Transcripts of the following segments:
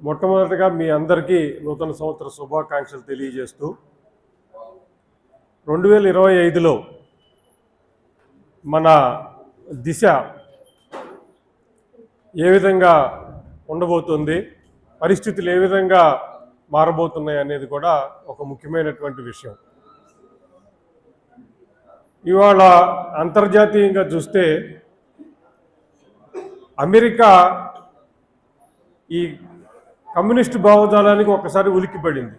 మొట్టమొదటిగా మీ అందరికీ నూతన సంవత్సర శుభాకాంక్షలు తెలియజేస్తూ రెండు వేల ఇరవై ఐదులో మన దిశ ఏ విధంగా ఉండబోతుంది పరిస్థితులు ఏ విధంగా మారబోతున్నాయి అనేది కూడా ఒక ముఖ్యమైనటువంటి విషయం. ఇవాళ అంతర్జాతీయంగా చూస్తే అమెరికా ఈ కమ్యూనిస్టు భావజాలానికి ఒకసారి ఉలిక్కిపడింది.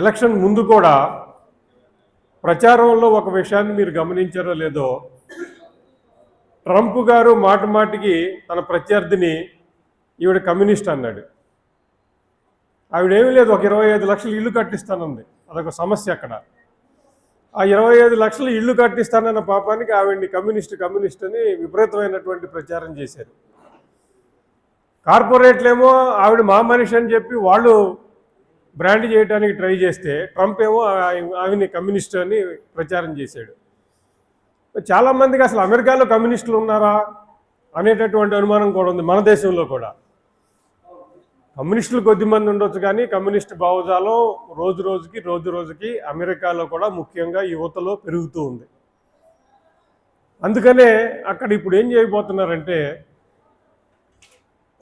ఎలక్షన్ ముందు కూడా ప్రచారంలో ఒక విషయాన్ని మీరు గమనించారో లేదో ట్రంప్ గారు మాట మాటికి తన ప్రత్యర్థిని ఈవిడ కమ్యూనిస్ట్ అన్నాడు. ఆవిడేమీ లేదు ఒక ఇరవై ఐదు లక్షలు ఇల్లు కట్టిస్తానంది. అదొక సమస్య అక్కడ. ఆ ఇరవై ఐదు లక్షలు ఇల్లు కట్టిస్తానన్న పాపానికి ఆవిడ్ని కమ్యూనిస్ట్ కమ్యూనిస్ట్ అని విపరీతమైనటువంటి ప్రచారం చేశారు. కార్పొరేట్లేమో ఆవిడ మా మనిషి అని చెప్పి వాళ్ళు బ్రాండ్ చేయడానికి ట్రై చేస్తే ట్రంప్ ఏమో ఆవిని కమ్యూనిస్ట్ అని ప్రచారం చేశాడు. చాలామందికి అసలు అమెరికాలో కమ్యూనిస్టులు ఉన్నారా అనేటటువంటి అనుమానం కూడా ఉంది మన దేశంలో కూడా. కమ్యూనిస్టులు కొద్ది మంది ఉండొచ్చు కానీ కమ్యూనిస్ట్ భావజాలం రోజు రోజుకి రోజు రోజుకి అమెరికాలో కూడా ముఖ్యంగా యువతలో పెరుగుతూ ఉంది. అందుకనే అక్కడ ఇప్పుడు ఏం చేయబోతున్నారంటే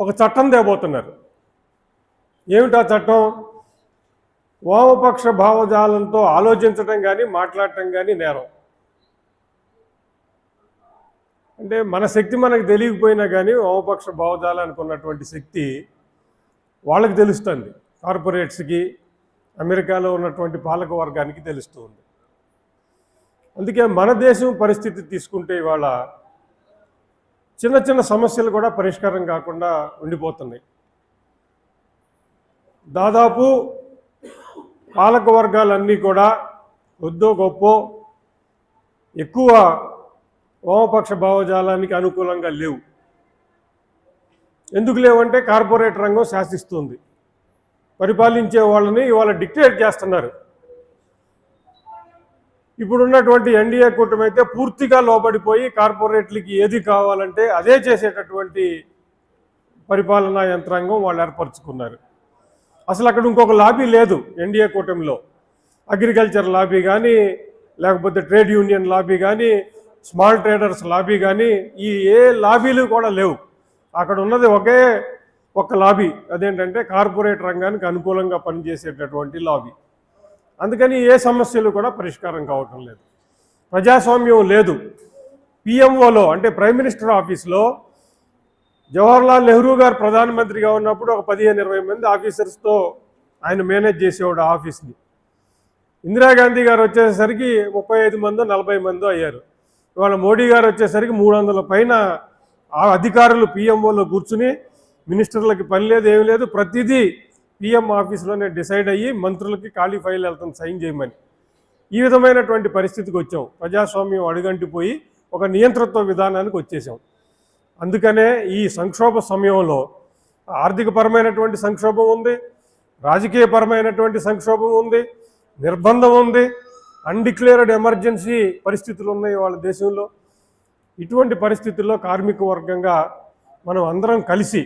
ఒక చట్టం తేబోతున్నారు. ఏమిటా చట్టం? వామపక్ష భావజాలంతో ఆలోచించడం కానీ మాట్లాడటం కానీ నేరం. అంటే మన శక్తి మనకు తెలియకపోయినా కానీ వామపక్ష భావజాలానికి ఉన్నటువంటి శక్తి వాళ్ళకి తెలుస్తుంది. కార్పొరేట్స్కి అమెరికాలో ఉన్నటువంటి పాలక వర్గానికి తెలుస్తుంది. అందుకే మన దేశం పరిస్థితి తీసుకుంటే ఇవాళ చిన్న చిన్న సమస్యలు కూడా పరిష్కారం కాకుండా ఉండిపోతున్నాయి. దాదాపు పాలక వర్గాలన్నీ కూడా వద్దో గొప్ప ఎక్కువ వామపక్ష భావజాలానికి అనుకూలంగా లేవు. ఎందుకు లేవంటే కార్పొరేట్ రంగం శాసిస్తుంది. పరిపాలించే వాళ్ళని ఇవాళ డిక్టేట్ చేస్తున్నారు. ఇప్పుడున్నటువంటి ఎన్డీఏ కూటమి అయితే పూర్తిగా లోబడిపోయి కార్పొరేట్లకి ఏది కావాలంటే అదే చేసేటటువంటి పరిపాలనా యంత్రాంగం వాళ్ళు ఏర్పరచుకున్నారు. అసలు అక్కడ ఇంకొక లాబీ లేదు ఎన్డీఏ కూటమిలో. అగ్రికల్చర్ లాబీ కానీ లేకపోతే ట్రేడ్ యూనియన్ లాబీ కానీ స్మాల్ ట్రేడర్స్ లాబీ కానీ ఈ ఏ లాబీలు కూడా లేవు. అక్కడ ఉన్నది ఒకే ఒక లాబీ అదేంటంటే కార్పొరేట్ రంగానికి అనుకూలంగా పనిచేసేటటువంటి లాబీ. అందుకని ఏ సమస్యలు కూడా పరిష్కారం కావటం లేదు. ప్రజాస్వామ్యం లేదు. పిఎంఓలో అంటే ప్రైమ్ మినిస్టర్ ఆఫీస్లో జవహర్లాల్ నెహ్రూ గారు ప్రధానమంత్రిగా ఉన్నప్పుడు ఒక పదిహేను ఇరవై మంది ఆఫీసర్స్తో ఆయన మేనేజ్ చేసేవాడు ఆఫీస్ని. ఇందిరాగాంధీ గారు వచ్చేసరికి ముప్పై ఐదు మందో నలభై మందో అయ్యారు. ఇవాళ మోడీ గారు వచ్చేసరికి మూడు వందల పైన ఆ అధికారులు పిఎంఓలో కూర్చుని మినిస్టర్లకి పని లేదు ఏమి లేదు. ప్రతిదీ పిఎం ఆఫీస్లోనే డిసైడ్ అయ్యి మంత్రులకి ఖాళీ ఫైల్ వెళ్తాం సైన్ చేయమని. ఈ విధమైనటువంటి పరిస్థితికి వచ్చాం. ప్రజాస్వామ్యం అడుగంటిపోయి ఒక నియంతృత్వ విధానానికి వచ్చేసాం. అందుకనే ఈ సంక్షోభ సమయంలో ఆర్థికపరమైనటువంటి సంక్షోభం ఉంది రాజకీయపరమైనటువంటి సంక్షోభం ఉంది నిర్బంధం ఉంది అన్డిక్లేర్డ్ ఎమర్జెన్సీ పరిస్థితులు ఉన్నాయి వాళ్ళ దేశంలో. ఇటువంటి పరిస్థితుల్లో కార్మిక వర్గంగా మనం అందరం కలిసి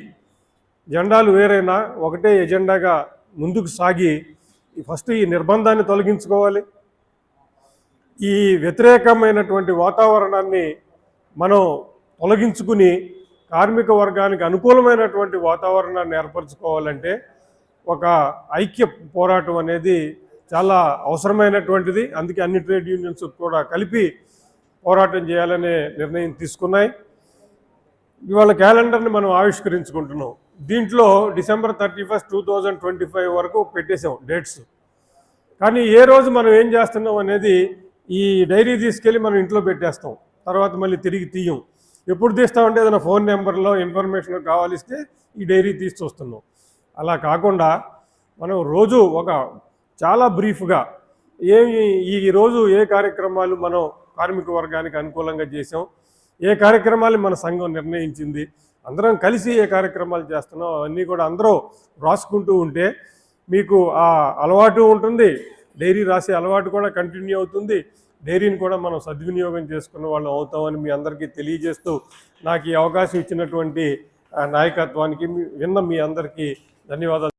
జెండాలు వేరైనా ఒకటే ఎజెండాగా ముందుకు సాగి ఈ ఫస్ట్ ఈ నిర్బంధాన్ని తొలగించుకోవాలి. ఈ వ్యతిరేకమైనటువంటి వాతావరణాన్ని మనం తొలగించుకుని కార్మిక వర్గానికి అనుకూలమైనటువంటి వాతావరణాన్ని ఏర్పరచుకోవాలంటే ఒక ఐక్య పోరాటం అనేది చాలా అవసరమైనటువంటిది. అందుకే అన్ని ట్రేడ్ యూనియన్స్ కూడా కలిపి పోరాటం చేయాలనే నిర్ణయం తీసుకున్నాయి. ఇవాళ క్యాలెండర్ని మనం ఆవిష్కరించుకుంటున్నాం. దీంట్లో December thirty first two thousand twenty five వరకు పెట్టేసాం డేట్స్. కానీ ఏ రోజు మనం ఏం చేస్తున్నాం అనేది ఈ డైరీ తీసుకెళ్ళి మనం ఇంట్లో పెట్టేస్తాం. తర్వాత మళ్ళీ తిరిగి తీయం. ఎప్పుడు తీస్తామంటే ఏదైనా ఫోన్ నెంబర్లో ఇన్ఫర్మేషన్ కావాలిస్తే ఈ డైరీ తీసి చూస్తున్నాం. అలా కాకుండా మనం రోజు ఒక చాలా బ్రీఫ్గా ఏమి ఈ రోజు ఏ కార్యక్రమాలు మనం కార్మిక వర్గానికి అనుకూలంగా చేసాం ఏ కార్యక్రమాలు మన సంఘం నిర్ణయించింది అందరం కలిసి ఏ కార్యక్రమాలు చేస్తున్నాం అవన్నీ కూడా అందరూ రాసుకుంటూ ఉంటే మీకు ఆ అలవాటు ఉంటుంది. డైరీ రాసే అలవాటు కూడా కంటిన్యూ అవుతుంది. డైరీని కూడా మనం సద్వినియోగం చేసుకున్న వాళ్ళం అవుతామని మీ అందరికీ తెలియజేస్తూ నాకు ఈ అవకాశం ఇచ్చినటువంటి నాయకత్వానికి విన్న మీ అందరికీ ధన్యవాదాలు.